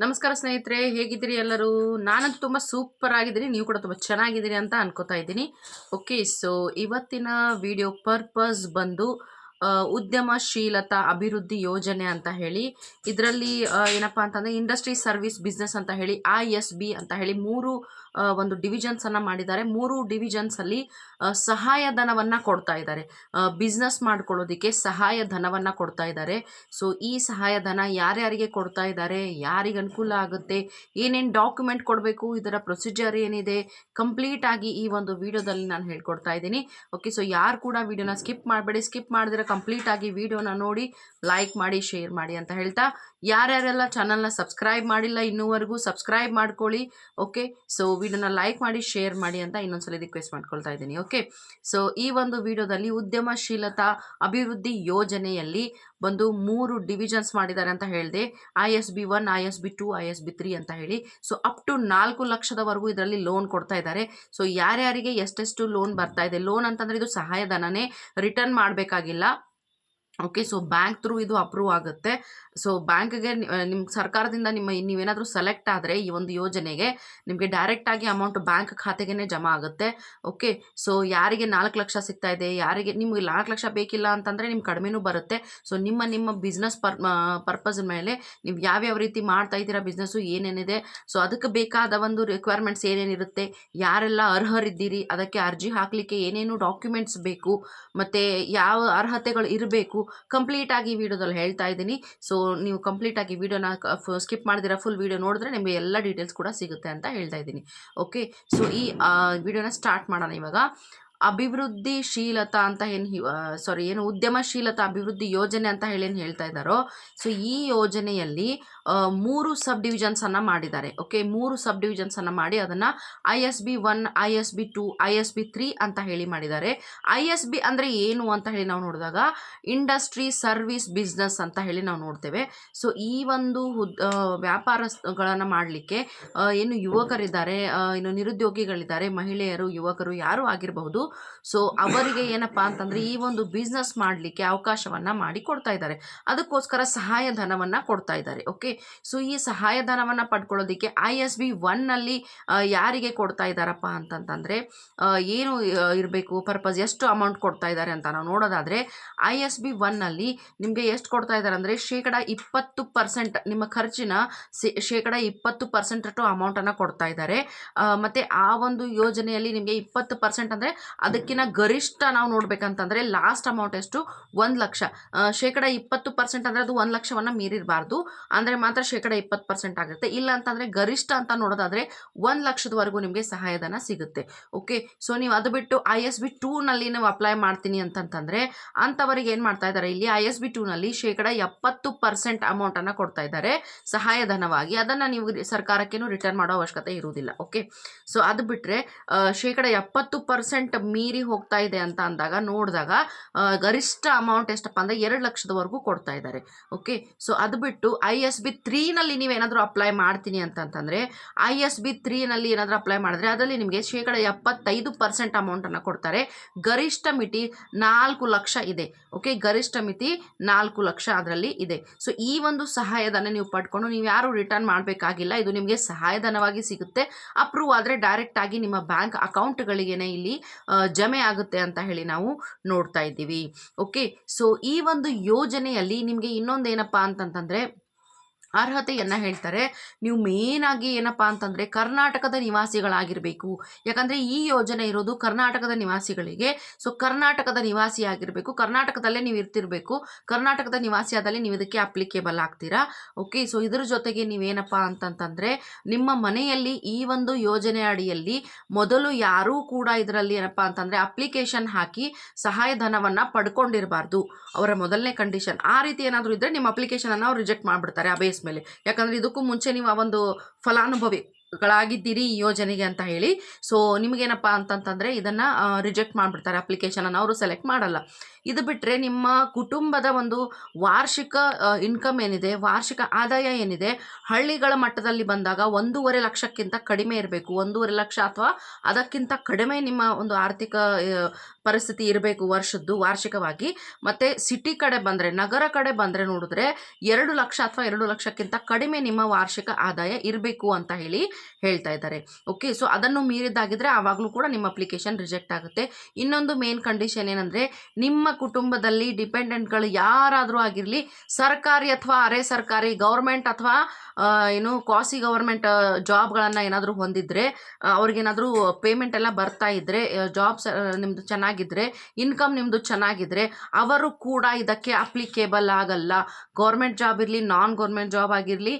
ನಮಸ್ಕಾರ ಸ್ನೇಹಿತರೆ, ಹೇಗಿದ್ದೀರಿ ಎಲ್ಲರೂ? ನಾನಂತೂ ತುಂಬ ಸೂಪರ್ ಆಗಿದ್ದೀನಿ. ನೀವು ಕೂಡ ತುಂಬ ಚೆನ್ನಾಗಿದ್ದೀರಿ ಅಂತ ಅನ್ಕೋತಾ ಇದ್ದೀನಿ. ಓಕೆ ಸೊ ಇವತ್ತಿನ ವಿಡಿಯೋ ಪರ್ಪಸ್ ಬಂದು ಉದ್ಯಮಶೀಲತಾ ಅಭಿವೃದ್ಧಿ ಯೋಜನೆ ಅಂತ ಹೇಳಿ, ಇದರಲ್ಲಿ ಏನಪ್ಪ ಅಂತಂದರೆ ಇಂಡಸ್ಟ್ರಿ ಸರ್ವಿಸ್ ಬಿಸ್ನೆಸ್ ಅಂತ ಹೇಳಿ ಐ ಅಂತ ಹೇಳಿ ಮೂರು ಒಂದು ಡಿವಿಜನ್ಸನ್ನು ಮಾಡಿದ್ದಾರೆ. ಮೂರು ಡಿವಿಜನ್ಸಲ್ಲಿ ಸಹಾಯಧನವನ್ನು ಕೊಡ್ತಾ ಇದ್ದಾರೆ. ಬಿಸ್ನೆಸ್ ಮಾಡ್ಕೊಳ್ಳೋದಕ್ಕೆ ಸಹಾಯಧನವನ್ನು ಕೊಡ್ತಾ ಇದ್ದಾರೆ. ಸೊ ಈ ಸಹಾಯಧನ ಯಾರ್ಯಾರಿಗೆ ಕೊಡ್ತಾ ಇದ್ದಾರೆ? ಯಾರಿಗೆ ಅನುಕೂಲ ಆಗುತ್ತೆ? ಏನೇನು ಡಾಕ್ಯುಮೆಂಟ್ ಕೊಡಬೇಕು? ಇದರ ಪ್ರೊಸೀಜರ್ ಏನಿದೆ? ಕಂಪ್ಲೀಟ್ ಆಗಿ ಈ ಒಂದು ವಿಡಿಯೋದಲ್ಲಿ ನಾನು ಹೇಳ್ಕೊಡ್ತಾ ಇದ್ದೀನಿ. ಓಕೆ ಸೊ ಯಾರು ಕೂಡ ವಿಡಿಯೋನ ಸ್ಕಿಪ್ ಮಾಡಬೇಡಿ. ಸ್ಕಿಪ್ ಮಾಡಿದ್ರೆ ಕಂಪ್ಲೀಟ್ ಆಗಿ ವಿಡಿಯೋನ ನೋಡಿ ಲೈಕ್ ಮಾಡಿ ಶೇರ್ ಮಾಡಿ ಅಂತ ಹೇಳ್ತಾ ಯಾರ್ಯಾರೆಲ್ಲ ಚಾನಲ್ನ ಸಬ್ಸ್ಕ್ರೈಬ್ ಮಾಡಿಲ್ಲ ಇನ್ನೂವರೆಗೂ ಸಬ್ಸ್ಕ್ರೈಬ್ ಮಾಡ್ಕೊಳ್ಳಿ ಓಕೆ ಸೊ ವಿಡಿಯೋನ ಲೈಕ್ ಮಾಡಿ ಶೇರ್ ಮಾಡಿ ಅಂತ ಇನ್ನೊಂದ್ಸಲ ರಿಕ್ವೆಸ್ಟ್ ಮಾಡ್ಕೊಳ್ತಾ ಇದ್ದೀನಿ ಓಕೆ ಸೊ ಈ ಒಂದು ವಿಡಿಯೋದಲ್ಲಿ ಉದ್ಯಮಶೀಲತಾ ಅಭಿವೃದ್ಧಿ ಯೋಜನೆಯಲ್ಲಿ ಬಂದು ಮೂರು ಡಿವಿಷನ್ಸ್ ಮಾಡಿದ್ದಾರೆ ಅಂತ ಹೇಳಿದೆ. I S B one I S B two I S B three ಅಂತ ಹೇಳಿ. ಸೊ ಅಪ್ ಟು ನಾಲ್ಕು ಲಕ್ಷದವರೆಗೂ ಇದರಲ್ಲಿ ಲೋನ್ ಕೊಡ್ತಾ ಇದ್ದಾರೆ. ಸೊ ಯಾರ್ಯಾರಿಗೆ ಎಷ್ಟೆಷ್ಟು ಲೋನ್ ಬರ್ತಾ ಇದೆ? ಲೋನ್ ಅಂತಂದರೆ ಇದು ಸಹಾಯಧನನೇ. ರಿಟರ್ನ್ ಮಾಡಬೇಕಾಗಿಲ್ಲ. ಓಕೆ ಸೊ ಬ್ಯಾಂಕ್ ಥ್ರೂ ಇದು ಅಪ್ರೂವ್ ಆಗುತ್ತೆ. ಸೊ ಬ್ಯಾಂಕ್ಗೆ ನಿಮ್ಮ ಸರ್ಕಾರದಿಂದ ನಿಮ್ಮ ನೀವೇನಾದರೂ ಸೆಲೆಕ್ಟ್ ಆದರೆ ಈ ಒಂದು ಯೋಜನೆಗೆ ನಿಮಗೆ ಡೈರೆಕ್ಟಾಗಿ ಅಮೌಂಟ್ ಬ್ಯಾಂಕ್ ಖಾತೆಗೇ ಜಮಾ ಆಗುತ್ತೆ. ಓಕೆ ಸೊ ಯಾರಿಗೆ ನಾಲ್ಕು ಲಕ್ಷ ಸಿಗ್ತಾ ಇದೆ, ಯಾರಿಗೆ, ನಿಮಗೆ ನಾಲ್ಕು ಲಕ್ಷ ಬೇಕಿಲ್ಲ ಅಂತಂದರೆ ನಿಮ್ಗೆ ಕಡಿಮೆನೂ ಬರುತ್ತೆ. ಸೊ ನಿಮ್ಮ ನಿಮ್ಮ ಬಿಸ್ನೆಸ್ ಪರ್ ಪರ್ಪಸ್ ಮೇಲೆ ನೀವು ಯಾವ್ಯಾವ ರೀತಿ ಮಾಡ್ತಾ ಇದ್ದೀರಾ ಬಿಸ್ನೆಸ್ಸು ಏನೇನಿದೆ? ಸೊ ಅದಕ್ಕೆ ಬೇಕಾದ ಒಂದು ರಿಕ್ವೈರ್ಮೆಂಟ್ಸ್ ಏನೇನಿರುತ್ತೆ? ಯಾರೆಲ್ಲ ಅರ್ಹರಿದ್ದೀರಿ? ಅದಕ್ಕೆ ಅರ್ಜಿ ಹಾಕಲಿಕ್ಕೆ ಏನೇನು ಡಾಕ್ಯುಮೆಂಟ್ಸ್ ಬೇಕು? ಮತ್ತು ಯಾವ ಅರ್ಹತೆಗಳು ಇರಬೇಕು? ಕಂಪ್ಲೀಟಾಗಿ ವಿಡಿಯೋದಲ್ಲಿ ಹೇಳ್ತಾ ಇದ್ದೀನಿ. ಸೊ ನೀವು ಕಂಪ್ಲೀಟಾಗಿ ವಿಡಿಯೋನ ಸ್ಕಿಪ್ ಮಾಡಿದಿರ ಫುಲ್ ವೀಡಿಯೋ ನೋಡಿದ್ರೆ ನಿಮಗೆ ಎಲ್ಲ ಡೀಟೇಲ್ಸ್ ಕೂಡ ಸಿಗುತ್ತೆ ಅಂತ ಹೇಳ್ತಾ ಇದ್ದೀನಿ. ಓಕೆ ಸೊ ಈ ವಿಡಿಯೋನ ಸ್ಟಾರ್ಟ್ ಮಾಡೋಣ ಇವಾಗ. ಅಭಿವೃದ್ಧಿಶೀಲತಾ ಅಂತ ಏನು ಸಾರಿ ಏನು ಉದ್ಯಮಶೀಲತಾ ಅಭಿವೃದ್ಧಿ ಯೋಜನೆ ಅಂತ ಹೇಳಿ ಏನು ಹೇಳ್ತಾ ಇದ್ದಾರೋ ಸೊ ಈ ಯೋಜನೆಯಲ್ಲಿ ಮೂರು ಸಬ್ ಡಿವಿಷನ್ಸನ್ನು ಮಾಡಿದ್ದಾರೆ. ಓಕೆ ಮೂರು ಸಬ್ ಡಿವಿಷನ್ಸನ್ನು ಮಾಡಿ ಅದನ್ನು I S B one I S B two I S B three ಅಂತ ಹೇಳಿ ಮಾಡಿದ್ದಾರೆ. ಐ ಎಸ್ ಬಿ ಅಂದರೆ ಏನು ಅಂತ ಹೇಳಿ ನಾವು ನೋಡಿದಾಗ ಇಂಡಸ್ಟ್ರಿ ಸರ್ವಿಸ್ ಬಿಸ್ನೆಸ್ ಅಂತ ಹೇಳಿ ನಾವು ನೋಡ್ತೇವೆ. ಸೊ ಈ ಒಂದು ವ್ಯಾಪಾರಗಳನ್ನು ಮಾಡಲಿಕ್ಕೆ ಏನು ಯುವಕರಿದ್ದಾರೆ ಏನು ನಿರುದ್ಯೋಗಿಗಳಿದ್ದಾರೆ, ಮಹಿಳೆಯರು, ಯುವಕರು ಯಾರು ಆಗಿರಬಹುದು ಸೊ ಅವರಿಗೆ ಏನಪ್ಪ ಅಂತಂದರೆ ಈ ಒಂದು ಬಿಸ್ನೆಸ್ ಮಾಡಲಿಕ್ಕೆ ಅವಕಾಶವನ್ನು ಮಾಡಿ ಕೊಡ್ತಾ ಇದ್ದಾರೆ. ಅದಕ್ಕೋಸ್ಕರ ಸಹಾಯಧನವನ್ನು ಕೊಡ್ತಾ ಇದ್ದಾರೆ ಓಕೆ ಸೊ ಈ ಸಹಾಯಧನವನ್ನು ಪಡ್ಕೊಳ್ಳೋದಿಕ್ಕೆ ಐ ಎಸ್ ಬಿ ಒನ್ನಲ್ಲಿ ಯಾರಿಗೆ ಕೊಡ್ತಾ ಇದ್ದಾರಪ್ಪ ಅಂತಂತಂದರೆ ಏನು ಇರಬೇಕು ಪರ್ಪಸ್ ಎಷ್ಟು ಅಮೌಂಟ್ ಕೊಡ್ತಾ ಇದ್ದಾರೆ ಅಂತ ನಾವು ನೋಡೋದಾದರೆ ಐ ಎಸ್ ಬಿ ಒನ್ನಲ್ಲಿ ನಿಮಗೆ ಎಷ್ಟು ಕೊಡ್ತಾ ಇದ್ದಾರೆ ಅಂದರೆ ಶೇಕಡ ಇಪ್ಪತ್ತು ಪರ್ಸೆಂಟ್ ನಿಮ್ಮ ಖರ್ಚಿನ ಶೇಕಡ ಇಪ್ಪತ್ತು ಪರ್ಸೆಂಟ್ ಅಷ್ಟು ಅಮೌಂಟನ್ನು ಕೊಡ್ತಾ ಇದ್ದಾರೆ. ಮತ್ತೆ ಆ ಒಂದು ಯೋಜನೆಯಲ್ಲಿ ನಿಮಗೆ ಇಪ್ಪತ್ತು ಪರ್ಸೆಂಟ್ ಅಂದರೆ ಅದಕ್ಕಿಂತ ಗರಿಷ್ಠ ನಾವು ನೋಡ್ಬೇಕಂತಂದ್ರೆ ಲಾಸ್ಟ್ ಅಮೌಂಟ್ ಎಷ್ಟು? ಒಂದು ಲಕ್ಷ. ಶೇಕಡ ಇಪ್ಪತ್ತು ಪರ್ಸೆಂಟ್ ಅಂದರೆ ಅದು ಒಂದು ಲಕ್ಷವನ್ನು ಮೀರಿರಬಾರ್ದು. ಅಂದರೆ ಮಾತ್ರ ಶೇಕಡ ಇಪ್ಪತ್ತು ಪರ್ಸೆಂಟ್ ಆಗುತ್ತೆ. ಇಲ್ಲ ಅಂತಂದರೆ ಗರಿಷ್ಠ ಅಂತ ನೋಡೋದಾದರೆ ಒಂದು ಲಕ್ಷದವರೆಗೂ ನಿಮಗೆ ಸಹಾಯಧನ ಸಿಗುತ್ತೆ. ಓಕೆ ಸೊ ನೀವು ಅದು ಬಿಟ್ಟು ಐ ಎಸ್ ಬಿ ಟೂನಲ್ಲಿ ನಾವು ಅಪ್ಲೈ ಮಾಡ್ತೀನಿ ಅಂತಂತಂದರೆ ಅಂಥವರಿಗೆ ಏನು ಮಾಡ್ತಾ ಇದ್ದಾರೆ? ಇಲ್ಲಿ ಐ ಎಸ್ ಬಿ ಟೂನಲ್ಲಿ ಶೇಕಡ ಎಪ್ಪತ್ತು ಪರ್ಸೆಂಟ್ ಅಮೌಂಟನ್ನು ಕೊಡ್ತಾ ಇದ್ದಾರೆ. ಸಹಾಯಧನವಾಗಿ. ಅದನ್ನು ನೀವು ಸರ್ಕಾರಕ್ಕೇನು ರಿಟರ್ನ್ ಮಾಡೋ ಅವಶ್ಯಕತೆ ಇರುವುದಿಲ್ಲ. ಓಕೆ ಸೊ ಅದು ಬಿಟ್ಟರೆ ಶೇಕಡ ಎಪ್ಪತ್ತು ಪರ್ಸೆಂಟ್ ಮೀರಿ ಹೋಗ್ತಾ ಇದೆ ಅಂತ ಅಂದಾಗ ನೋಡಿದಾಗ ಗರಿಷ್ಠ ಅಮೌಂಟ್ ಎಷ್ಟಪ್ಪ ಅಂದರೆ ಎರಡು ಲಕ್ಷದವರೆಗೂ ಕೊಡ್ತಾ ಇದ್ದಾರೆ. ಓಕೆ ಸೊ ಅದು ಬಿಟ್ಟು ಐ ಎಸ್ ಬಿ ತ್ರೀನಲ್ಲಿ ನೀವೇನಾದರೂ ಅಪ್ಲೈ ಮಾಡ್ತೀನಿ ಅಂತಂತಂದರೆ ಐ ಎಸ್ ಬಿ ತ್ರೀನಲ್ಲಿ ಏನಾದರೂ ಅಪ್ಲೈ ಮಾಡಿದ್ರೆ ಅದರಲ್ಲಿ ನಿಮಗೆ ಶೇಕಡ ಎಪ್ಪತ್ತೈದು ಪರ್ಸೆಂಟ್ ಅಮೌಂಟನ್ನು ಕೊಡ್ತಾರೆ. ಗರಿಷ್ಠ ಮಿತಿ ನಾಲ್ಕು ಲಕ್ಷ ಇದೆ. ಓಕೆ ಗರಿಷ್ಠ ಮಿತಿ ನಾಲ್ಕು ಲಕ್ಷ ಅದರಲ್ಲಿ ಇದೆ. ಸೊ ಈ ಒಂದು ಸಹಾಯಧನ ನೀವು ಪಡ್ಕೊಂಡು ನೀವು ಯಾರು ರಿಟರ್ನ್ ಮಾಡಬೇಕಾಗಿಲ್ಲ, ಇದು ನಿಮಗೆ ಸಹಾಯಧನವಾಗಿ ಸಿಗುತ್ತೆ. ಅಪ್ರೂವ್ ಆದರೆ ಡೈರೆಕ್ಟಾಗಿ ನಿಮ್ಮ ಬ್ಯಾಂಕ್ ಅಕೌಂಟ್ಗಳಿಗೇನೆ ಇಲ್ಲಿ ಜಮೆ ಆಗುತ್ತೆ ಅಂತ ಹೇಳಿ ನಾವು ನೋಡ್ತಾ ಇದ್ದೀವಿ. ಓಕೆ ಸೊ ಈ ಒಂದು ಯೋಜನೆಯಲ್ಲಿ ನಿಮಗೆ ಇನ್ನೊಂದು ಏನಪ್ಪ ಅಂತಂತಂದರೆ ಅರ್ಹತೆಯನ್ನು ಹೇಳ್ತಾರೆ. ನೀವು ಮೇನಾಗಿ ಏನಪ್ಪ ಅಂತಂದರೆ ಕರ್ನಾಟಕದ ನಿವಾಸಿಗಳಾಗಿರಬೇಕು. ಯಾಕಂದರೆ ಈ ಯೋಜನೆ ಇರೋದು ಕರ್ನಾಟಕದ ನಿವಾಸಿಗಳಿಗೆ. ಸೊ ಕರ್ನಾಟಕದ ನಿವಾಸಿ ಆಗಿರಬೇಕು. ಕರ್ನಾಟಕದಲ್ಲೇ ನೀವು ಇರ್ತಿರಬೇಕು. ಕರ್ನಾಟಕದ ನಿವಾಸಿ ಆದಲ್ಲಿ ನೀವು ಇದಕ್ಕೆ ಅಪ್ಲಿಕೇಬಲ್ ಆಗ್ತೀರಾ? ಓಕೆ ಸೊ ಇದ್ರ ಜೊತೆಗೆ ನೀವೇನಪ್ಪ ಅಂತಂತಂದರೆ ನಿಮ್ಮ ಮನೆಯಲ್ಲಿ ಈ ಒಂದು ಯೋಜನೆ ಅಡಿಯಲ್ಲಿ ಮೊದಲು ಯಾರೂ ಕೂಡ ಇದರಲ್ಲಿ ಏನಪ್ಪ ಅಂತಂದರೆ ಅಪ್ಲಿಕೇಶನ್ ಹಾಕಿ ಸಹಾಯಧನವನ್ನು ಪಡ್ಕೊಂಡಿರಬಾರ್ದು. ಅವರ ಮೊದಲನೇ ಕಂಡೀಷನ್ ಆ ರೀತಿ ಏನಾದರೂ ಇದ್ದರೆ ನಿಮ್ಮ ಅಪ್ಲಿಕೇಶನನ್ನು ಅವ್ರು ರಿಜೆಕ್ಟ್ ಮಾಡಿಬಿಡ್ತಾರೆ ಆ ಮೇಲೆ. ಯಾಕಂದ್ರೆ ಇದಕ್ಕೂ ಮುಂಚೆ ನೀವು ಆ ಒಂದು ಫಲಾನುಭವಿ ಗಳಾಗಿದ್ದೀರಿ ಈ ಯೋಜನೆಗೆ ಅಂತ ಹೇಳಿ. ಸೊ ನಿಮಗೇನಪ್ಪ ಅಂತಂತಂದರೆ ಇದನ್ನು ರಿಜೆಕ್ಟ್ ಮಾಡಿಬಿಡ್ತಾರೆ ಅಪ್ಲಿಕೇಶನನ್ನು ಅವರು ಸೆಲೆಕ್ಟ್ ಮಾಡಲ್ಲ. ಇದು ಬಿಟ್ಟರೆ ನಿಮ್ಮ ಕುಟುಂಬದ ಒಂದು ವಾರ್ಷಿಕ ಇನ್ಕಮ್ ಏನಿದೆ, ವಾರ್ಷಿಕ ಆದಾಯ ಏನಿದೆ, ಹಳ್ಳಿಗಳ ಮಟ್ಟದಲ್ಲಿ ಬಂದಾಗ ಒಂದೂವರೆ ಲಕ್ಷಕ್ಕಿಂತ ಕಡಿಮೆ ಇರಬೇಕು. ಒಂದೂವರೆ ಲಕ್ಷ ಅಥವಾ ಅದಕ್ಕಿಂತ ಕಡಿಮೆ ನಿಮ್ಮ ಒಂದು ಆರ್ಥಿಕ ಪರಿಸ್ಥಿತಿ ಇರಬೇಕು ವರ್ಷದ್ದು ವಾರ್ಷಿಕವಾಗಿ. ಮತ್ತು ಸಿಟಿ ಕಡೆ ಬಂದರೆ, ನಗರ ಕಡೆ ಬಂದರೆ ನೋಡಿದ್ರೆ ಎರಡು ಲಕ್ಷ ಅಥವಾ ಎರಡು ಲಕ್ಷಕ್ಕಿಂತ ಕಡಿಮೆ ನಿಮ್ಮ ವಾರ್ಷಿಕ ಆದಾಯ ಇರಬೇಕು ಅಂತ ಹೇಳಿ ಹೇಳ್ತಾ ಇದ್ದಾರೆ. ಓಕೆ ಸೊ ಅದನ್ನು ಮೀರಿದ್ದಾಗಿದ್ದರೆ ಆವಾಗಲೂ ಕೂಡ ನಿಮ್ಮ ಅಪ್ಲಿಕೇಶನ್ ರಿಜೆಕ್ಟ್ ಆಗುತ್ತೆ. ಇನ್ನೊಂದು ಮೇನ್ ಕಂಡೀಷನ್ ಏನಂದರೆ ನಿಮ್ಮ ಕುಟುಂಬದಲ್ಲಿ ಡಿಪೆಂಡೆಂಟ್ಗಳು ಯಾರಾದರೂ ಆಗಿರಲಿ, ಸರ್ಕಾರಿ ಅಥವಾ ಅರೆ ಸರ್ಕಾರಿ ಗೌರ್ಮೆಂಟ್ ಅಥವಾ ಏನು ಕ್ವಾಸಿ ಗೌರ್ಮೆಂಟ್ ಜಾಬ್ಗಳನ್ನು ಏನಾದರೂ ಹೊಂದಿದ್ರೆ ಅವ್ರಿಗೇನಾದರೂ ಪೇಮೆಂಟ್ ಎಲ್ಲ ಬರ್ತಾ ಇದ್ದರೆ ಜಾಬ್ಸ್ ನಿಮ್ಮದು ಚೆನ್ನಾಗಿದ್ದರೆ ಇನ್ಕಮ್ ನಿಮ್ಮದು ಚೆನ್ನಾಗಿದ್ದರೆ ಅವರು ಕೂಡ ಇದಕ್ಕೆ ಅಪ್ಲಿಕೇಬಲ್ ಆಗಲ್ಲ. ಗೌರ್ಮೆಂಟ್ ಜಾಬ್ ಇರಲಿ, ನಾನ್ ಗೌರ್ಮೆಂಟ್ ಜಾಬ್ ಆಗಿರಲಿ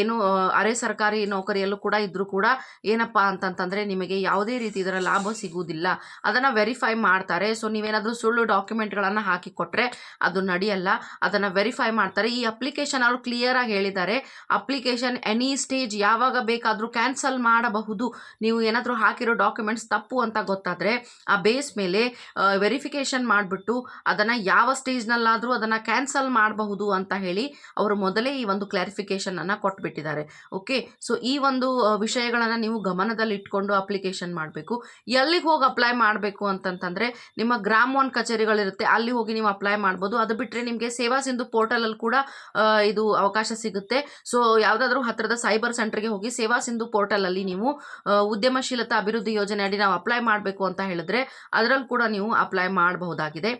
ಏನು ಅರೆ ಸರ್ಕಾರಿ ನೌಕರಿಯಲ್ಲೂ ಕೂಡ ಇದ್ದರೂ ಕೂಡ ಏನಪ್ಪ ಅಂತಂತಂದರೆ ನಿಮಗೆ ಯಾವುದೇ ರೀತಿ ಇದರ ಲಾಭ ಸಿಗುವುದಿಲ್ಲ. ಅದನ್ನು ವೆರಿಫೈ ಮಾಡ್ತಾರೆ. ಸೊ ನೀವೇನಾದರೂ ಸುಳ್ಳು ಡಾಕ್ಯುಮೆಂಟ್ಗಳನ್ನು ಹಾಕಿ ಕೊಟ್ಟರೆ ಅದು ನಡೆಯಲ್ಲ. ಅದನ್ನು ವೆರಿಫೈ ಮಾಡ್ತಾರೆ. ಈ ಅಪ್ಲಿಕೇಶನ್ ಅವರು ಕ್ಲಿಯರಾಗಿ ಹೇಳಿದ್ದಾರೆ. ಅಪ್ಲಿಕೇಶನ್ ಎನಿ ಸ್ಟೇಜ್ ಯಾವಾಗ ಬೇಕಾದರೂ ಕ್ಯಾನ್ಸಲ್ ಮಾಡಬಹುದು. ನೀವು ಏನಾದರೂ ಹಾಕಿರೋ ಡಾಕ್ಯುಮೆಂಟ್ಸ್ ತಪ್ಪು ಅಂತ ಗೊತ್ತಾದರೆ ಆ ಬೇಸ್ ಮೇಲೆ ವೆರಿಫಿಕೇಷನ್ ಮಾಡಿಬಿಟ್ಟು ಅದನ್ನು ಯಾವ ಸ್ಟೇಜ್ನಲ್ಲಾದರೂ ಅದನ್ನು ಕ್ಯಾನ್ಸಲ್ ಮಾಡಬಹುದು ಅಂತ ಹೇಳಿ ಅವರು ಮೊದಲೇ ಈ ಒಂದು ಕ್ಲಾರಿಫಿಕೇಷನನ್ನು ಕೊಟ್ಬಿಟ್ಟಿದ್ದಾರೆ. ಓಕೆ ಸೊ ಈ ಒಂದು ವಿಷಯಗಳನ್ನು ನೀವು ಗಮನದಲ್ಲಿ ಇಟ್ಕೊಂಡು ಅಪ್ಲಿಕೇಶನ್ ಮಾಡಬೇಕು. ಎಲ್ಲಿಗೆ ಹೋಗಿ ಅಪ್ಲೈ ಮಾಡಬೇಕು ಅಂತಂತಂದರೆ ನಿಮ್ಮ ಗ್ರಾಮ ಒನ್ ಕಚೇರಿಗಳಿರುತ್ತೆ. ಅಲ್ಲಿ ಹೋಗಿ ನೀವು ಅಪ್ಲೈ ಮಾಡ್ಬೋದು. ಅದು ಬಿಟ್ಟರೆ ನಿಮಗೆ ಸೇವಾ ಸಿಂಧು ಪೋರ್ಟಲಲ್ಲಿ ಕೂಡ ಇದು ಅವಕಾಶ ಸಿಗುತ್ತೆ. ಸೊ ಯಾವುದಾದ್ರೂ ಹತ್ತಿರದ ಸೈಬರ್ ಸೆಂಟರ್ಗೆ ಹೋಗಿ ಸೇವಾ ಸಿಂಧು ಪೋರ್ಟಲಲ್ಲಿ ನೀವು ಉದ್ಯಮಶೀಲತಾ ಅಭಿವೃದ್ಧಿ ಯೋಜನೆ ಅಡಿ ನಾವು ಅಪ್ಲೈ ಮಾಡಬೇಕು ಅಂತ ಹೇಳಿದ್ರೆ ಅದರಲ್ಲಿ ಕೂಡ ನೀವು ಅಪ್ಲೈ ಮಾಡಬಹುದಾಗಿದೆ.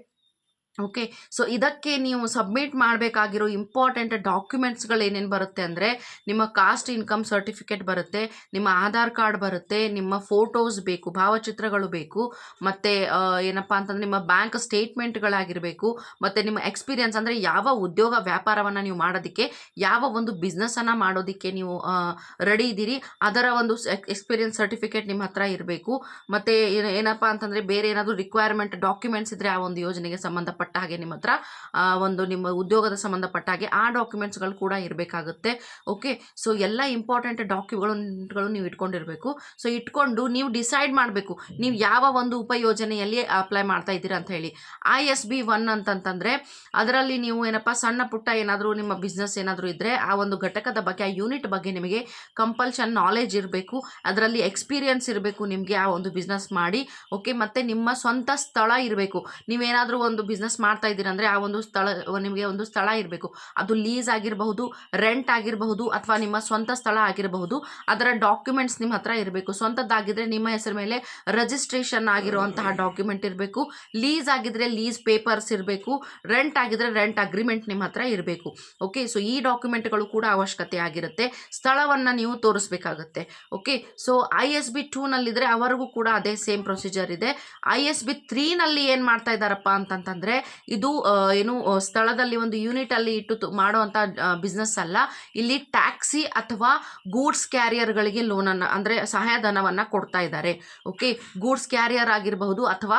ಓಕೆ ಸೊ ಇದಕ್ಕೆ ನೀವು ಸಬ್ಮಿಟ್ ಮಾಡಬೇಕಾಗಿರೋ ಇಂಪಾರ್ಟೆಂಟ್ ಡಾಕ್ಯುಮೆಂಟ್ಸ್ಗಳು ಏನೇನು ಬರುತ್ತೆ ಅಂದರೆ, ನಿಮ್ಮ ಕಾಸ್ಟ್ ಇನ್ಕಮ್ ಸರ್ಟಿಫಿಕೇಟ್ ಬರುತ್ತೆ, ನಿಮ್ಮ ಆಧಾರ್ ಕಾರ್ಡ್ ಬರುತ್ತೆ, ನಿಮ್ಮ ಫೋಟೋಸ್ ಬೇಕು, ಭಾವಚಿತ್ರಗಳು ಬೇಕು, ಮತ್ತು ಏನಪ್ಪ ಅಂತಂದರೆ ನಿಮ್ಮ ಬ್ಯಾಂಕ್ ಸ್ಟೇಟ್ಮೆಂಟ್ಗಳಾಗಿರಬೇಕು ಮತ್ತು ನಿಮ್ಮ ಎಕ್ಸ್ಪೀರಿಯನ್ಸ್ ಅಂದರೆ ಯಾವ ಉದ್ಯೋಗ ವ್ಯಾಪಾರವನ್ನು ನೀವು ಮಾಡೋದಕ್ಕೆ, ಯಾವ ಒಂದು ಬಿಸ್ನೆಸ್ಸನ್ನು ಮಾಡೋದಕ್ಕೆ ನೀವು ರೆಡಿ ಇದ್ದೀರಿ, ಅದರ ಒಂದು ಎಕ್ಸ್ಪೀರಿಯನ್ಸ್ ಸರ್ಟಿಫಿಕೇಟ್ ನಿಮ್ಮ ಹತ್ರ ಇರಬೇಕು, ಮತ್ತು ಏನಪ್ಪ ಅಂತಂದರೆ ಬೇರೆ ಏನಾದರೂ ರಿಕ್ವೈರ್ಮೆಂಟ್ ಡಾಕ್ಯುಮೆಂಟ್ಸ್ ಇದ್ದರೆ ಆ ಒಂದು ಯೋಜನೆಗೆ ಸಂಬಂಧಪಟ್ಟ ಹಾಗೆ ನಿಮ್ಮ ಹತ್ರ ಒಂದು ನಿಮ್ಮ ಉದ್ಯೋಗದ ಸಂಬಂಧಪಟ್ಟ ಹಾಗೆ ಆ ಡಾಕ್ಯುಮೆಂಟ್ಸ್ಗಳು ಕೂಡ ಇರಬೇಕಾಗುತ್ತೆ. ಓಕೆ ಸೊ ಎಲ್ಲ ಇಂಪಾರ್ಟೆಂಟ್ ಡಾಕ್ಯುಮೆಂಟ್ಗಳು ನೀವು ಇಟ್ಕೊಂಡಿರಬೇಕು. ಸೊ ಇಟ್ಕೊಂಡು ನೀವು ಡಿಸೈಡ್ ಮಾಡಬೇಕು. ನೀವು ಯಾವ ಒಂದು ಉಪಯೋಜನೆಯಲ್ಲಿ ಅಪ್ಲೈ ಮಾಡ್ತಾ ಇದ್ದೀರಾ ಅಂತ ಹೇಳಿ. ಐ ಎಸ್ ಬಿ ಒನ್ ಅಂತಂತಂದರೆ, ಅದರಲ್ಲಿ ನೀವು ಏನಪ್ಪ, ಸಣ್ಣ ಪುಟ್ಟ ಏನಾದರೂ ನಿಮ್ಮ ಬಿಸ್ನೆಸ್ ಏನಾದರೂ ಇದ್ದರೆ ಆ ಒಂದು ಘಟಕದ ಬಗ್ಗೆ, ಆ ಯೂನಿಟ್ ಬಗ್ಗೆ ನಿಮಗೆ ಕಂಪಲ್ಷನ್ ನಾಲೆಜ್ ಇರಬೇಕು. ಅದರಲ್ಲಿ ಎಕ್ಸ್ಪೀರಿಯನ್ಸ್ ಇರಬೇಕು ನಿಮಗೆ ಆ ಒಂದು ಬಿಸ್ನೆಸ್ ಮಾಡಿ. ಓಕೆ ಮತ್ತು ನಿಮ್ಮ ಸ್ವಂತ ಸ್ಥಳ ಇರಬೇಕು. ನೀವೇನಾದರೂ ಒಂದು ಬಿಸ್ನೆಸ್ ಮಾಡ್ತಾ ಇದ್ದೀರಾ ಅಂದರೆ ಆ ಒಂದು ಸ್ಥಳ, ನಿಮಗೆ ಒಂದು ಸ್ಥಳ ಇರಬೇಕು. ಅದು ಲೀಸ್ ಆಗಿರಬಹುದು, ರೆಂಟ್ ಆಗಿರಬಹುದು ಅಥವಾ ನಿಮ್ಮ ಸ್ವಂತ ಸ್ಥಳ ಆಗಿರಬಹುದು, ಅದರ ಡಾಕ್ಯುಮೆಂಟ್ಸ್ ನಿಮ್ಮ ಹತ್ರ ಇರಬೇಕು. ಸ್ವಂತದ್ದಾಗಿದ್ದರೆ ನಿಮ್ಮ ಹೆಸರು ಮೇಲೆ ರಿಜಿಸ್ಟ್ರೇಷನ್ ಆಗಿರುವಂತಹ ಡಾಕ್ಯುಮೆಂಟ್ ಇರಬೇಕು. ಲೀಸ್ ಆಗಿದ್ದರೆ ಲೀಸ್ ಪೇಪರ್ಸ್ ಇರಬೇಕು. ರೆಂಟ್ ಆಗಿದ್ದರೆ ರೆಂಟ್ ಅಗ್ರಿಮೆಂಟ್ ನಿಮ್ಮ ಹತ್ರ ಇರಬೇಕು. ಓಕೆ ಸೊ ಈ ಡಾಕ್ಯುಮೆಂಟ್ಗಳು ಕೂಡ ಅವಶ್ಯಕತೆ ಆಗಿರುತ್ತೆ. ಸ್ಥಳವನ್ನು ನೀವು ತೋರಿಸ್ಬೇಕಾಗುತ್ತೆ. Okay so I S B ಟೂನಲ್ಲಿದ್ದರೆ ಅವರಿಗೂ ಕೂಡ ಅದೇ ಸೇಮ್ ಪ್ರೊಸೀಜರ್ ಇದೆ. ಐ ಎಸ್ ಬಿ ತ್ರೀನಲ್ಲಿ ಏನು ಮಾಡ್ತಾ ಇದ್ದಾರಪ್ಪ ಅಂತಂತಂದರೆ ಇದು ಏನು ಸ್ಥಳದಲ್ಲಿ ಒಂದು ಯೂನಿಟ್ ಅಲ್ಲಿ ಇಟ್ಟು ಮಾಡುವಂತ ಬಿಸ್ನೆಸ್ ಅಲ್ಲ. ಇಲ್ಲಿ ಟ್ಯಾಕ್ಸಿ ಅಥವಾ ಗೂಡ್ಸ್ ಕ್ಯಾರಿಯರ್ಗಳಿಗೆ ಲೋನನ್ನು ಅಂದ್ರೆ ಸಹಾಯಧನವನ್ನ ಕೊಡ್ತಾ ಇದ್ದಾರೆ. ಓಕೆ ಗೂಡ್ಸ್ ಕ್ಯಾರಿಯರ್ ಆಗಿರಬಹುದು ಅಥವಾ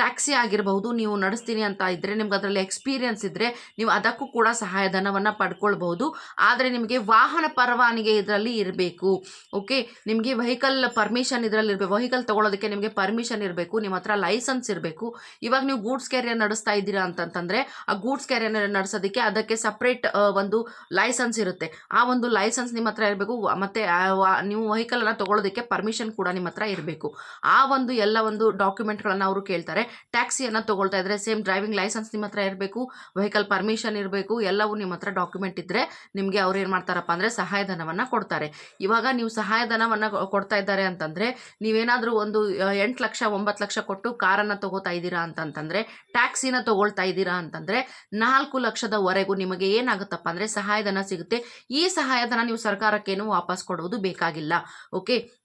ಟ್ಯಾಕ್ಸಿ ಆಗಿರಬಹುದು ನೀವು ನಡೆಸ್ತೀನಿ ಅಂತ ಇದ್ರೆ, ನಿಮ್ಗೆ ಅದರಲ್ಲಿ ಎಕ್ಸ್ಪೀರಿಯನ್ಸ್ ಇದ್ರೆ ನೀವು ಅದಕ್ಕೂ ಕೂಡ ಸಹಾಯಧನವನ್ನ ಪಡ್ಕೊಳ್ಬಹುದು. ಆದರೆ ನಿಮಗೆ ವಾಹನ ಪರವಾನಿಗೆ ಇದರಲ್ಲಿ ಇರಬೇಕು. ಓಕೆ ನಿಮಗೆ ವೆಹಿಕಲ್ ಪರ್ಮಿಷನ್ ಇದರಲ್ಲಿ ಇರಬೇಕು. ವೆಹಿಕಲ್ ತೊಗೊಳೋದಕ್ಕೆ ನಿಮಗೆ ಪರ್ಮಿಷನ್ ಇರಬೇಕು. ನಿಮ್ಮ ಹತ್ರ ಲೈಸೆನ್ಸ್ ಇರಬೇಕು. ಇವಾಗ ನೀವು ಗೂಡ್ಸ್ ಕ್ಯಾರಿಯರ್ ನಡೆಸ್ತಾ ಇದ್ದೀರಾ ಅಂತಂತಂದರೆ, ಆ ಗೂಡ್ಸ್ ಕ್ಯಾರಿಯರ್ ನಡೆಸೋದಕ್ಕೆ ಅದಕ್ಕೆ ಸಪ್ರೇಟ್ ಒಂದು ಲೈಸೆನ್ಸ್ ಇರುತ್ತೆ. ಆ ಒಂದು ಲೈಸೆನ್ಸ್ ನಿಮ್ಮ ಹತ್ರ ಇರಬೇಕು. ಮತ್ತು ನೀವು ವೆಹಿಕಲನ್ನು ತಗೊಳ್ಳೋದಕ್ಕೆ ಪರ್ಮಿಷನ್ ಕೂಡ ನಿಮ್ಮ ಹತ್ರ ಇರಬೇಕು. ಆ ಒಂದು ಎಲ್ಲ ಒಂದು ಡಾಕ್ಯುಮೆಂಟ್ಗಳನ್ನು ಅವರು ಕೇಳ್ತಾರೆ. ಟ್ಯಾಕ್ಸಿಯನ್ನು ತೊಗೊಳ್ತಾ ಇದ್ದರೆ ಸೇಮ್ ಡ್ರೈವಿಂಗ್ ಲೈಸೆನ್ಸ್ ನಿಮ್ಮ ಹತ್ರ ಇರಬೇಕು. ವೆಹಿಕಲ್ ಪರ್ಮಿಷನ್ ಇರಬೇಕು. ಎಲ್ಲವೂ ನಿಮ್ಮ ಹತ್ರ ಡಾಕ್ಯುಮೆಂಟ್ ಇದ್ದರೆ ನಿಮಗೆ ಅವ್ರು ಏನು ಮಾಡ್ತಾರಪ್ಪ ಅಂದರೆ ಸಹಾಯಧನವನ್ನು ಕೊಡ್ತಾರೆ. ಇವಾಗ ನೀವು ಸಹಾಯಧನವನ್ನು ಕೊಡ್ತಾ ಇದ್ದಾರೆ ಅಂತಂದರೆ, ನೀವೇನಾದರೂ ಒಂದು ಎಂಟು ಲಕ್ಷ, ಒಂಬತ್ತು ಲಕ್ಷ ಕೊಟ್ಟು ಕಾರನ್ನು ತಗೋತಾ ಇದ್ದೀರಾ ಅಂತಂತಂದರೆ ಟ್ಯಾಕ್ಸಿನ ತಗೊಳ್ತಾ ಇದ್ದೀರಾ ಅಂತಂದರೆ ನಾಲ್ಕು ಲಕ್ಷದವರೆಗೂ ನಿಮಗೆ ಏನಾಗುತ್ತಪ್ಪ ಅಂದರೆ ಸಹಾಯಧನ ಸಿಗುತ್ತೆ. ಈ ಸಹಾಯಧನ ನೀವು ಸರ್ಕಾರಕ್ಕೇನು ವಾಪಸ್ ಕೊಡುವುದು ಬೇಕಾಗಿಲ್ಲ. ಓಕೆ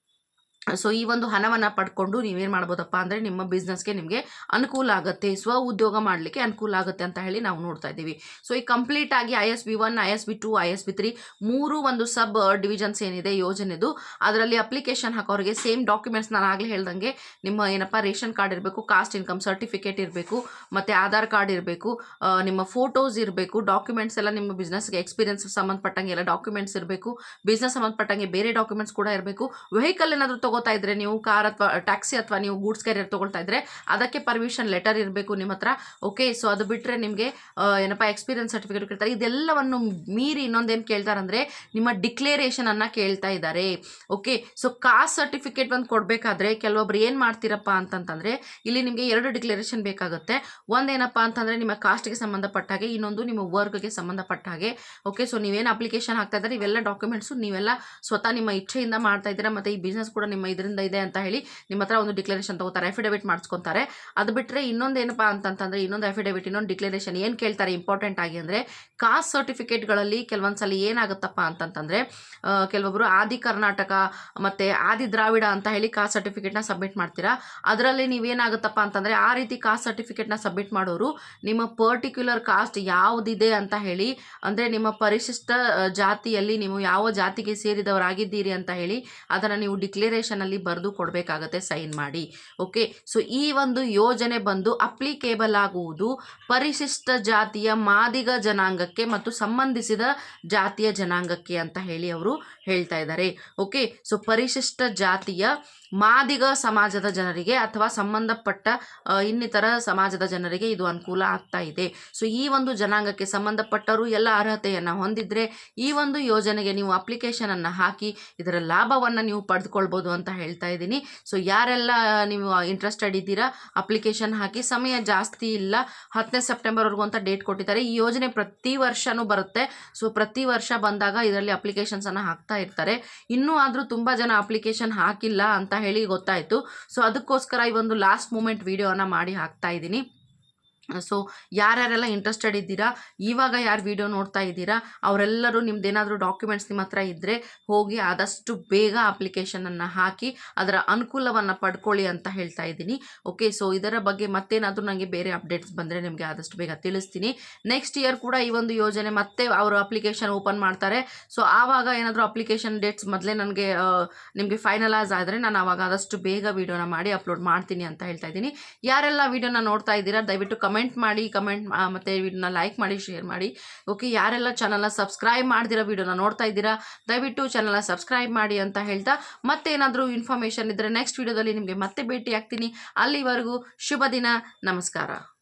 ಸೊ ಈ ಒಂದು ಹಣವನ್ನು ಪಡ್ಕೊಂಡು ನೀವೇನು ಮಾಡ್ಬೋದಪ್ಪ ಅಂದರೆ ನಿಮ್ಮ ಬಿಸ್ನೆಸ್ಗೆ ನಿಮಗೆ ಅನುಕೂಲ ಆಗುತ್ತೆ, ಸ್ವ ಉದ್ಯೋಗ ಮಾಡಲಿಕ್ಕೆ ಅನುಕೂಲ ಆಗುತ್ತೆ ಅಂತ ಹೇಳಿ ನಾವು ನೋಡ್ತಾ ಇದ್ದೀವಿ. ಸೊ ಈ ಕಂಪ್ಲೀಟ್ ಆಗಿ I S B one I S B two I S B three ಮೂರು ಒಂದು ಸಬ್ ಡಿವಿಷನ್ಸ್ ಏನಿದೆ, ಯೋಜನೆದು, ಅದರಲ್ಲಿ ಅಪ್ಲಿಕೇಶನ್ ಹಾಕೋರಿಗೆ ಸೇಮ್ ಡಾಕ್ಯುಮೆಂಟ್ಸ್ ನಾನು ಆಗಲೇ ಹೇಳ್ದಂಗೆ ನಿಮ್ಮ ಏನಪ್ಪ, ರೇಷನ್ ಕಾರ್ಡ್ ಇರಬೇಕು ಕಾಸ್ಟ್ ಇನ್ಕಮ್ ಸರ್ಟಿಫಿಕೇಟ್ ಇರಬೇಕು, ಮತ್ತು ಆಧಾರ್ ಕಾರ್ಡ್ ಇರಬೇಕು ನಿಮ್ಮ ಫೋಟೋಸ್ ಇರಬೇಕು ಡಾಕ್ಯುಮೆಂಟ್ಸ್ ಎಲ್ಲ ನಿಮ್ಮ ಬಿಸ್ನೆಸ್ಗೆ ಎಕ್ಸ್ಪೀರಿಯನ್ಸ್ ಸಂಬಂಧಪಟ್ಟಂಗೆ ಎಲ್ಲ ಡಾಕ್ಯುಮೆಂಟ್ಸ್ ಇರಬೇಕು ಬಿಸ್ನೆಸ್ ಸಂಬಂಧಪಟ್ಟಂಗೆ ಬೇರೆ ಡಾಕ್ಯುಮೆಂಟ್ಸ್ ಕೂಡ ಇರಬೇಕು ವೆಹಿಕಲ್ ಏನಾದರೂ ತೊಗೋತಾ ಇದ್ರೆ ನೀವು ಕಾರ್ ಅಥವಾ, ಟ್ಯಾಕ್ಸಿ ಅಥವಾ ನೀವು ಗೂಡ್ಸ್ ಕ್ಯಾರಿಯರ್ ತೊಗೊಳ್ತಾ ಇದ್ರೆ ಅದಕ್ಕೆ ಪರ್ಮಿಷನ್ ಲೆಟರ್ ಇರಬೇಕು ನಿಮ್ಮ ಹತ್ರ. ಓಕೆ ಸೊ ಅದು ಬಿಟ್ಟರೆ ನಿಮಗೆ ಏನಪ್ಪ ಎಕ್ಸ್ಪೀರಿಯನ್ಸ್ ಸರ್ಟಿಫಿಕೇಟ್ ಕೇಳ್ತಾರೆ. ಇದೆಲ್ಲವನ್ನು ಮೀರಿ ಇನ್ನೊಂದೇನು ಕೇಳ್ತಾರೆ ಅಂದರೆ ನಿಮ್ಮ ಡಿಕ್ಲೇರೇಷನನ್ನು ಕೇಳ್ತಾ ಇದ್ದಾರೆ. ಓಕೆ ಸೊ ಕಾಸ್ಟ್ ಸರ್ಟಿಫಿಕೇಟ್ ಒಂದು ಕೊಡಬೇಕಾದ್ರೆ ಕೆಲವೊಬ್ರು ಏನು ಮಾಡ್ತೀರಪ್ಪ ಅಂತಂತಂದರೆ ಇಲ್ಲಿ ನಿಮಗೆ ಎರಡು ಡಿಕ್ಲೇರೇಷನ್ ಬೇಕಾಗುತ್ತೆ. ಒಂದೇನಪ್ಪ ಅಂತಂದರೆ ನಿಮ್ಮ ಕಾಸ್ಟ್ಗೆ ಸಂಬಂಧಪಟ್ಟ ಹಾಗೆ, ಇನ್ನೊಂದು ನಿಮ್ಮ ವರ್ಕ್ಗೆ ಸಂಬಂಧಪಟ್ಟ ಹಾಗೆ. ಓಕೆ ಸೊ ನೀವೇನು ಅಪ್ಲಿಕೇಶನ್ ಹಾಕ್ತಾ ಇದ್ದಾರೆ ಇವೆಲ್ಲ ಡಾಕ್ಯುಮೆಂಟ್ಸು ನೀವೆಲ್ಲ ಸ್ವತಃ ನಿಮ್ಮ ಇಚ್ಛೆಯಿಂದ ಮಾಡ್ತಾ ಇದ್ದೀರಾ, ಮತ್ತು ಈ ಬಿಸ್ನೆಸ್ ಕೂಡ ಇದರಿಂದ ಇದೆ ಅಂತ ಹೇಳಿ ನಿಮ್ಮ ಹತ್ರ ಒಂದು ಡಿಕ್ಲರೇಷನ್ ತಗೋತಾರೆ ಅಫಿಡವಿಟ್ ಮಾಡಿಸ್ಕೊತಾರೆ. ಅದು ಬಿಟ್ಟರೆ ಇನ್ನೊಂದು ಏನಪ್ಪ ಅಂತಂತಂದರೆ ಇನ್ನೊಂದು ಅಫಿಡವಿಟ್ ಇನ್ನೊಂದು ಡಿಕ್ಲರೇಷನ್ ಏನು ಕೇಳ್ತಾರೆ ಇಂಪಾರ್ಟೆಂಟ್ ಆಗಿ ಅಂದರೆ ಕಾಸ್ಟ್ ಸರ್ಟಿಫಿಕೇಟ್ಗಳಲ್ಲಿ ಕೆಲವೊಂದು ಸಲ ಏನಾಗುತ್ತಪ್ಪ ಅಂತಂತಂದರೆ ಕೆಲವೊಬ್ಬರು ಆದಿ ಕರ್ನಾಟಕ ಮತ್ತು ಆದಿ ದ್ರಾವಿಡ ಅಂತ ಹೇಳಿ ಕಾಸ್ಟ್ ಸರ್ಟಿಫಿಕೇಟ್ನ ಸಬ್ಮಿಟ್ ಮಾಡ್ತೀರಾ? ಅದರಲ್ಲಿ ನೀವೇನಾಗುತ್ತಪ್ಪ ಅಂತಂದರೆ ಆ ರೀತಿ ಕಾಸ್ಟ್ ಸರ್ಟಿಫಿಕೇಟ್ನ ಸಬ್ಮಿಟ್ ಮಾಡೋರು ನಿಮ್ಮ ಪರ್ಟಿಕ್ಯುಲರ್ ಕಾಸ್ಟ್ ಯಾವುದಿದೆ ಅಂತ ಹೇಳಿ, ಅಂದರೆ ನಿಮ್ಮ ಪರಿಶಿಷ್ಟ ಜಾತಿಯಲ್ಲಿ ನೀವು ಯಾವ ಜಾತಿಗೆ ಸೇರಿದವರಾಗಿದ್ದೀರಿ ಅಂತ ಹೇಳಿ ಅದನ್ನು ನೀವು ಡಿಕ್ಲರೇಷನಲ್ಲಿ ಬರೆದು ಕೊಡಬೇಕಾಗತ್ತೆ ಸೈನ್ ಮಾಡಿ. ಓಕೆ ಸೊ ಈ ಒಂದು ಯೋಜನೆ ಬಂದು ಅಪ್ಲಿಕೇಬಲ್ ಆಗುವುದು ಪರಿಶಿಷ್ಟ ಜಾತಿಯ ಮಾದಿಗ ಜನಾಂಗಕ್ಕೆ ಮತ್ತು ಸಂಬಂಧಿಸಿದ ಜಾತಿಯ ಜನಾಂಗಕ್ಕೆ ಅಂತ ಹೇಳಿ ಅವರು ಹೇಳ್ತಾ ಇದ್ದಾರೆ. ಓಕೆ ಸೊ ಪರಿಶಿಷ್ಟ ಜಾತಿಯ ಮಾದಿಗ ಸಮಾಜದ ಜನರಿಗೆ ಅಥವಾ ಸಂಬಂಧಪಟ್ಟ ಇನ್ನಿತರ ಸಮಾಜದ ಜನರಿಗೆ ಇದು ಅನುಕೂಲ ಆಗ್ತಾ ಇದೆ. ಸೊ ಈ ಒಂದು ಜನಾಂಗಕ್ಕೆ ಸಂಬಂಧಪಟ್ಟರು ಎಲ್ಲ ಅರ್ಹತೆಯನ್ನು ಹೊಂದಿದ್ರೆ ಈ ಒಂದು ಯೋಜನೆಗೆ ನೀವು ಅಪ್ಲಿಕೇಶನ್ ಅಪ್ಲಿಕೇಶನನ್ನು ಹಾಕಿ, ಇದರ ಲಾಭವನ್ನು ನೀವು ಪಡೆದುಕೊಳ್ಬೋದು ಅಂತ ಹೇಳ್ತಾ ಇದ್ದೀನಿ. ಸೊ ಯಾರೆಲ್ಲ ನೀವು ಇಂಟ್ರೆಸ್ಟೆಡ್ ಇದ್ದೀರಾ ಅಪ್ಲಿಕೇಶನ್ ಹಾಕಿ, ಸಮಯ ಜಾಸ್ತಿ ಇಲ್ಲ, ಹತ್ತನೇ ಸೆಪ್ಟೆಂಬರ್ವರೆಗೂ ಅಂತ ಡೇಟ್ ಕೊಟ್ಟಿದ್ದಾರೆ. ಈ ಯೋಜನೆ ಪ್ರತಿ ವರ್ಷವೂ ಬರುತ್ತೆ. ಸೊ ಪ್ರತಿ ವರ್ಷ ಬಂದಾಗ ಇದರಲ್ಲಿ ಅಪ್ಲಿಕೇಶನ್ಸನ್ನು ಹಾಕ್ತಾ ಇರ್ತಾರೆ. ಇನ್ನೂ ಆದರೂ ತುಂಬ ಜನ ಅಪ್ಲಿಕೇಶನ್ ಹಾಕಿಲ್ಲ ಅಂತ ಹೇಳಿ ಗೊತ್ತಾಯಿತು. ಸೊ ಅದಕ್ಕೋಸ್ಕರ ಈ ಒಂದು ಲಾಸ್ಟ್ ಮೂಮೆಂಟ್ ವಿಡಿಯೋನ ಮಾಡಿ ಹಾಕ್ತಾ ಇದ್ದೀನಿ. ಸೊ ಯಾರ್ಯಾರೆಲ್ಲ ಇಂಟ್ರೆಸ್ಟೆಡ್ ಇದ್ದೀರಾ, ಇವಾಗ ಯಾರು ವಿಡಿಯೋ ನೋಡ್ತಾ ಇದ್ದೀರಾ, ಅವರೆಲ್ಲರೂ ನಿಮ್ದೇನಾದರೂ ಡಾಕ್ಯುಮೆಂಟ್ಸ್ ನಿಮ್ಮ ಹತ್ರ ಇದ್ದರೆ ಹೋಗಿ ಆದಷ್ಟು ಬೇಗ ಅಪ್ಲಿಕೇಶನನ್ನು ಹಾಕಿ ಅದರ ಅನುಕೂಲವನ್ನು ಪಡ್ಕೊಳ್ಳಿ ಅಂತ ಹೇಳ್ತಾ ಇದ್ದೀನಿ. ಓಕೆ ಸೊ ಇದರ ಬಗ್ಗೆ ಮತ್ತೇನಾದರೂ ನನಗೆ ಬೇರೆ ಅಪ್ಡೇಟ್ಸ್ ಬಂದರೆ ನಿಮಗೆ ಆದಷ್ಟು ಬೇಗ ತಿಳಿಸ್ತೀನಿ. ನೆಕ್ಸ್ಟ್ ಇಯರ್ ಕೂಡ ಈ ಒಂದು ಯೋಜನೆ ಮತ್ತೆ ಅವರು ಅಪ್ಲಿಕೇಶನ್ ಓಪನ್ ಮಾಡ್ತಾರೆ. ಸೊ ಆವಾಗ ಏನಾದರೂ ಅಪ್ಲಿಕೇಶನ್ ಡೇಟ್ಸ್ ಮೊದಲೇ ನನಗೆ ನಿಮಗೆ ಫೈನಲೈಸ್ ಆದರೆ ನಾನು ಆವಾಗ ಆದಷ್ಟು ಬೇಗ ವಿಡಿಯೋನ ಮಾಡಿ ಅಪ್ಲೋಡ್ ಮಾಡ್ತೀನಿ ಅಂತ ಹೇಳ್ತಾ ಇದ್ದೀನಿ. ಯಾರೆಲ್ಲ ವಿಡಿಯೋನ ನೋಡ್ತಾ ಇದ್ದೀರಾ, ದಯವಿಟ್ಟು ಕಮೆಂಟ್ ಮಾಡಿ ಕಮೆಂಟ್ ಮತ್ತು ವಿಡಿಯೋನ ಲೈಕ್ ಮಾಡಿ ಶೇರ್ ಮಾಡಿ. ಓಕೆ ಯಾರೆಲ್ಲ ಚಾನಲ್ನ ಸಬ್ಸ್ಕ್ರೈಬ್ ಮಾಡ್ದಿರೋ, ವಿಡಿಯೋನ ನೋಡ್ತಾ ಇದ್ದೀರಾ, ದಯವಿಟ್ಟು ಚಾನಲ್ನ ಸಬ್ಸ್ಕ್ರೈಬ್ ಮಾಡಿ ಅಂತ ಹೇಳ್ತಾ ಮತ್ತೆ ಏನಾದರೂ ಇನ್ಫಾರ್ಮೇಷನ್ ಇದ್ದರೆ ನೆಕ್ಸ್ಟ್ ವಿಡಿಯೋದಲ್ಲಿ ನಿಮಗೆ ಮತ್ತೆ ಭೇಟಿ ಆಗ್ತೀನಿ ಅಲ್ಲಿವರೆಗೂ ಶುಭ ದಿನ, ನಮಸ್ಕಾರ.